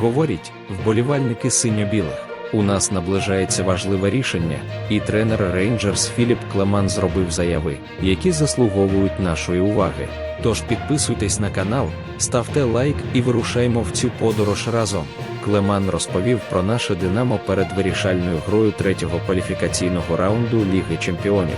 Говорять вболівальники синьо-білих. У нас наближається важливе рішення, і тренер Рейнджерс Філіп Клеман зробив заяви, які заслуговують нашої уваги. Тож підписуйтесь на канал, ставте лайк і вирушаймо в цю подорож разом. Клеман розповів про наше Динамо перед вирішальною грою третього кваліфікаційного раунду Ліги Чемпіонів.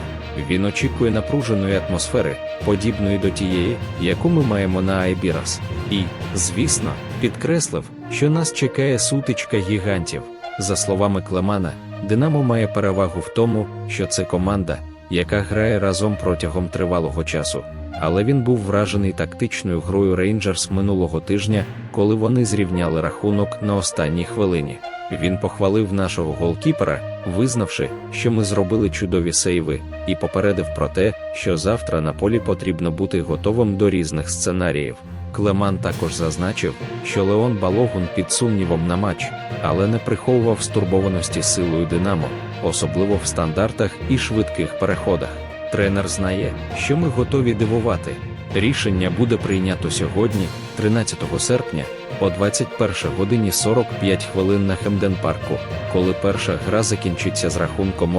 Він очікує напруженої атмосфери, подібної до тієї, яку ми маємо на Айбірас. І, звісно, підкреслив, що нас чекає сутичка гігантів. За словами Клемана, Динамо має перевагу в тому, що це команда, яка грає разом протягом тривалого часу. Але він був вражений тактичною грою Рейнджерс минулого тижня, коли вони зрівняли рахунок на останній хвилині. Він похвалив нашого голкіпера, визнавши, що ми зробили чудові сейви, і попередив про те, що завтра на полі потрібно бути готовим до різних сценаріїв. Клеман також зазначив, що Леон Балогун під сумнівом на матч, але не приховував стурбованості силою Динамо, особливо в стандартах і швидких переходах. Тренер знає, що ми готові дивувати. Рішення буде прийнято сьогодні, 13 серпня, о 21 годині 45 хвилин на Хемден-парку, коли перша гра закінчиться з рахунком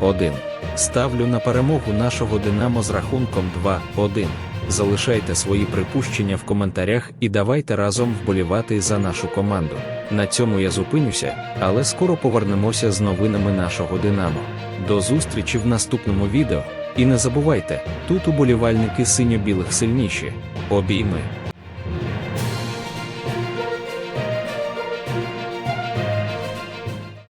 1-1. Ставлю на перемогу нашого Динамо з рахунком 2-1. Залишайте свої припущення в коментарях і давайте разом вболівати за нашу команду. На цьому я зупинюся, але скоро повернемося з новинами нашого Динамо. До зустрічі в наступному відео. І не забувайте, тут уболівальники синьо-білих сильніші. Обійми.